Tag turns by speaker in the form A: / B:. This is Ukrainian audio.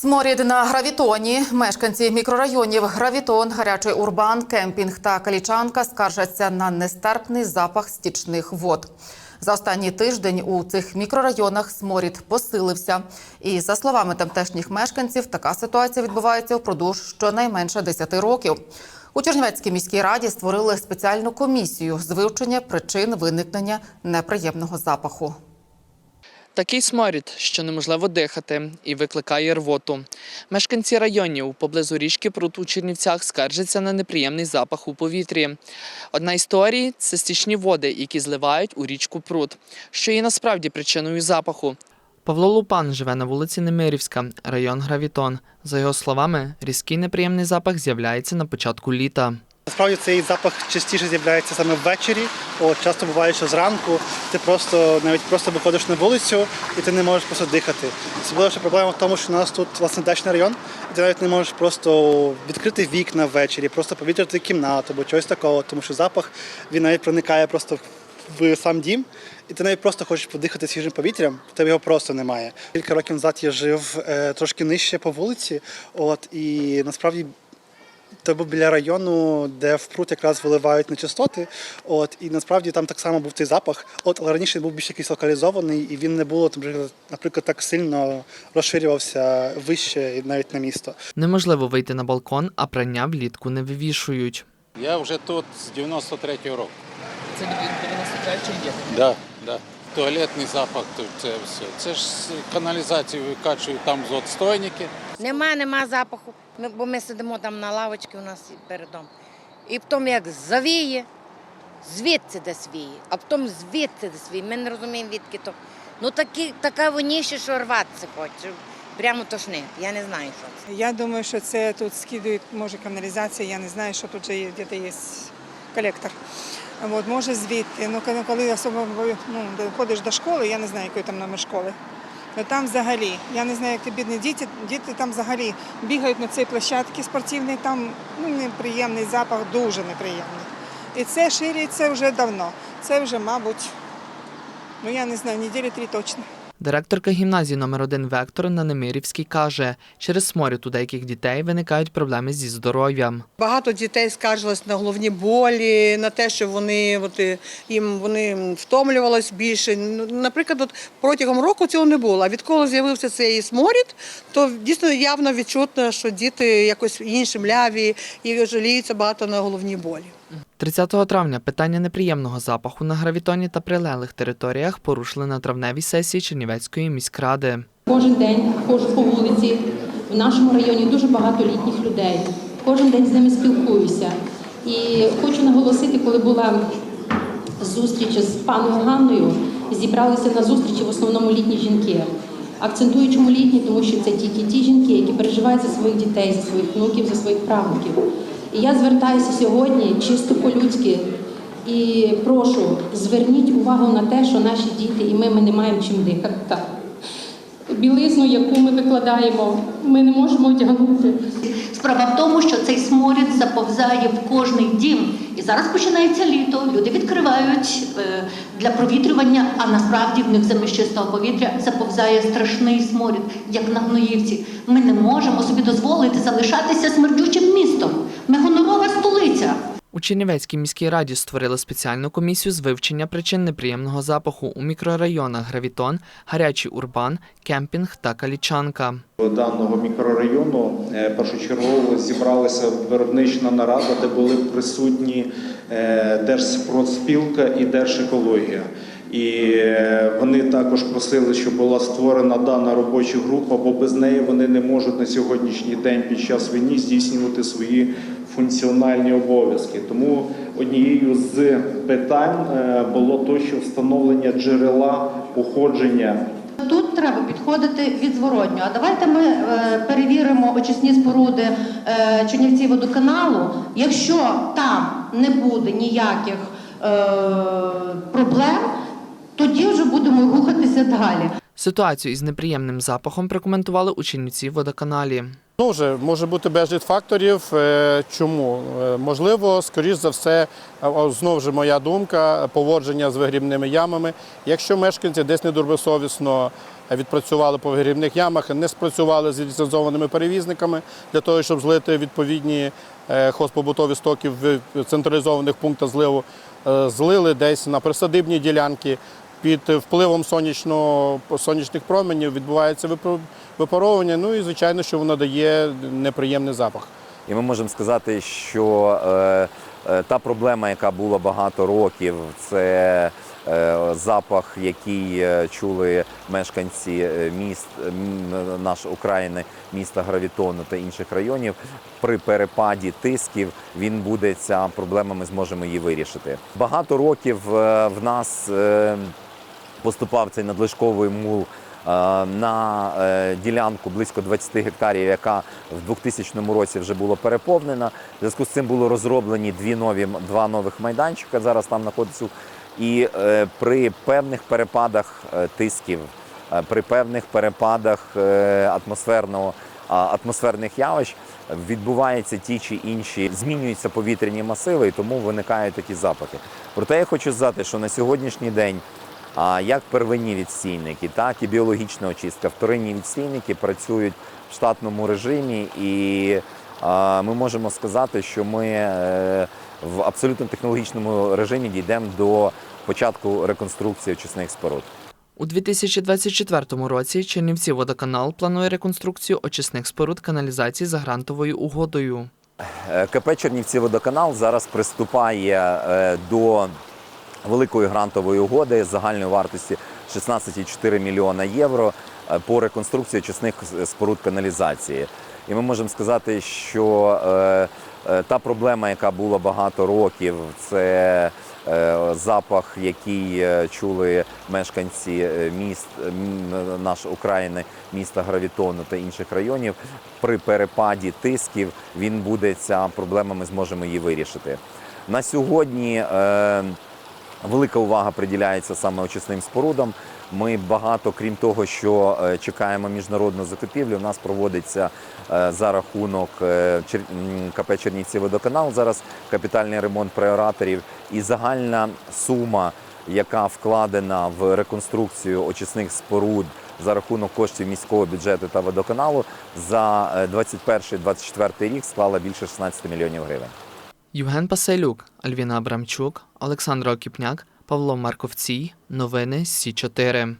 A: Сморід на гравітоні. Мешканці мікрорайонів Гравітон, Гарячий Урбан, Кемпінг та Калічанка скаржаться на нестерпний запах стічних вод. За останній тиждень у цих мікрорайонах сморід посилився. І за словами тамтешніх мешканців, така ситуація відбувається впродовж щонайменше 10 років. У Чернівецькій міській раді створили спеціальну комісію з вивчення причин виникнення неприємного запаху.
B: Такий сморід, що неможливо дихати, і викликає рвоту. Мешканці районів поблизу річки Прут у Чернівцях скаржаться на неприємний запах у повітрі. Одна історія – це стічні води, які зливають у річку Прут, що є насправді причиною запаху. Павло Лупан живе на вулиці Немирівська, район Гравітон. За його словами, різкий неприємний запах з'являється на початку літа.
C: Насправді цей запах частіше з'являється саме ввечері. От часто буває, що зранку ти просто навіть просто виходиш на вулицю і ти не можеш просто дихати. Особливо що проблема в тому, що у нас тут власне дачний район, і ти навіть не можеш просто відкрити вікна ввечері, просто повітряти кімнату або чогось такого, тому що запах він навіть проникає просто в сам дім, і ти навіть просто хочеш подихати свіжим повітрям, в тебе його просто немає. Кілька років назад я жив е, трошки нижче по вулиці, от і насправді це був біля району, де в прут якраз виливають нечистоти. От і насправді там так само був цей запах. От але раніше він був більш якийсь локалізований, і він не було наприклад, так сильно розширювався вище і навіть на місто.
B: Неможливо вийти на балкон, а прання влітку не вивішують.
D: Я вже тут з 93-го року.
B: Це від 93 є.
D: Да, да. Туалетний запах, то це все. Це ж з каналізації викачують там з отстойники.
E: Нема, нема запаху. Ми, бо ми сидимо там на лавочці у нас перед домом. І потім як завіє, звідси десь віє, а потім звідси десь віє. Ми не розуміємо, відки то. Ну такі, така воніще, що рватися хоче. Прямо тошнить. Я не знаю, що це.
F: Я думаю, що це тут скидують, може, каналізація, я не знаю, що тут же є, де є колектор. От, може звідти. Ну, коли- коли особливо ну, ходиш до школи, я не знаю, який там номер школи. Ну, там взагалі, я не знаю, як ті бідні діти, діти там взагалі бігають на цій площадці спортивній, там ну, неприємний запах, дуже неприємний. І це шириться вже давно. Це вже, мабуть, ну я не знаю, неділі три точно.
B: Директорка гімназії номер 1 Вектор на Немирівській каже, через сморід у деяких дітей виникають проблеми зі здоров'ям.
G: Багато дітей скаржились на головні болі, на те, що вони от, е, їм вони втомлювалися більше. Ну, Наприклад, от протягом року цього не було. А відколи з'явився цей сморід, то дійсно явно відчутно, що діти якось інші мляві і жаліються багато на головні болі.
B: 30 травня питання неприємного запаху на гравітоні та прилеглих територіях порушили на травневій сесії Чернівецької міськради.
H: Кожен день ходжу по вулиці. В нашому районі дуже багато літніх людей. Кожен день з ними спілкуюся. І хочу наголосити, коли була зустріч з паною Ганною, зібралися на зустрічі в основному літні жінки. Акцентую, чому літні, тому що це тільки ті жінки, які переживають за своїх дітей, за своїх внуків, за своїх правнуків. І я звертаюся сьогодні чисто по-людськи і прошу, зверніть увагу на те, що наші діти і ми, ми не маємо чим дихати. Білизну, яку ми викладаємо, ми не можемо одягнути.
I: Справа в тому, що цей сморід заповзає в кожний дім. І зараз починається літо. Люди відкривають е, для провітрювання, а насправді в них замість чистого повітря заповзає страшний сморід, як на гноївці. Ми не можемо собі дозволити залишатися смердючим містом. Ми гонорова столиця.
B: У Чернівецькій міській раді створили спеціальну комісію з вивчення причин неприємного запаху у мікрорайонах Гравітон, Гарячий Урбан, Кемпінг та Калічанка.
J: даного мікрорайону е, першочергово зібралася виробнична нарада, де були присутні е, Держпродспілка і Держекологія. І е, вони також просили, щоб була створена дана робоча група, бо без неї вони не можуть на сьогоднішній день під час війни здійснювати свої функціональні обов'язки. Тому однією з питань е, було то, що встановлення джерела походження
I: Тут треба підходити відзворотньо. А давайте ми е, перевіримо очисні споруди е, водоканалу. Якщо там не буде ніяких е, проблем, тоді вже будемо рухатися далі.
B: Ситуацію із неприємним запахом прокоментували у Чернівці водоканалі.
K: Ну, вже може бути безліч факторів. Е, Чому? Е, Можливо, скоріш за все, знову ж моя думка, поводження з вигрібними ямами. Якщо мешканці десь недобросовісно відпрацювали по вигрібних ямах, не спрацювали з ліцензованими перевізниками для того, щоб злити відповідні е, хозпобутові стоки в централізованих пунктах зливу, злили десь на присадибні ділянки. Під впливом сонячного, сонячних променів відбувається випаровування, ну і звичайно, що воно дає неприємний запах.
L: І ми можемо сказати, що е, е, та проблема, яка була багато років, це е, запах, який е, чули мешканці е, міст наш України, міста Гравітону та інших районів. При перепаді тисків він буде ця проблема. Ми зможемо її вирішити. Багато років е, в нас е, поступав цей надлишковий мул е, на е, ділянку близько 20 гектарів, яка в 2000 році вже була переповнена. В зв'язку з цим було розроблені дві нові два нових майданчика. Зараз там знаходиться. І е, при певних перепадах тисків, при певних перепадах атмосферного атмосферних явищ відбуваються ті чи інші, змінюються повітряні масиви, і тому виникають такі запахи. Проте я хочу сказати, що на сьогоднішній день як первинні відстійники, так і біологічна очистка. Вторинні відстійники працюють в штатному режимі, і а, ми можемо сказати, що ми е, в абсолютно технологічному режимі дійдемо до початку реконструкції очисних споруд.
B: У 2024 році Чернівці водоканал планує реконструкцію очисних споруд каналізації за грантовою угодою.
L: Е, КП Чернівці водоканал зараз приступає е, до великої грантової угоди з загальної вартості 16,4 мільйона євро е, по реконструкції очисних споруд каналізації. І ми можемо сказати, що е, е, та проблема, яка була багато років, це е, запах, який е, чули мешканці е, міст наш України, міста Гравітону та інших районів. При перепаді тисків він буде ця проблема. Ми зможемо її вирішити. На сьогодні е, велика увага приділяється саме очисним спорудам. Ми багато, крім того, що е, чекаємо міжнародну закупівлю, у нас проводиться е, за рахунок е, КП Чернівці водоканал зараз капітальний ремонт преораторів і загальна сума, яка вкладена в реконструкцію очисних споруд за рахунок коштів міського бюджету та водоканалу за е, 21-24 рік склала більше 16 мільйонів гривень.
B: Євген Паселюк, Альвіна Абрамчук, Олександр Окіпняк, Павло Марковцій. Новини Сі 4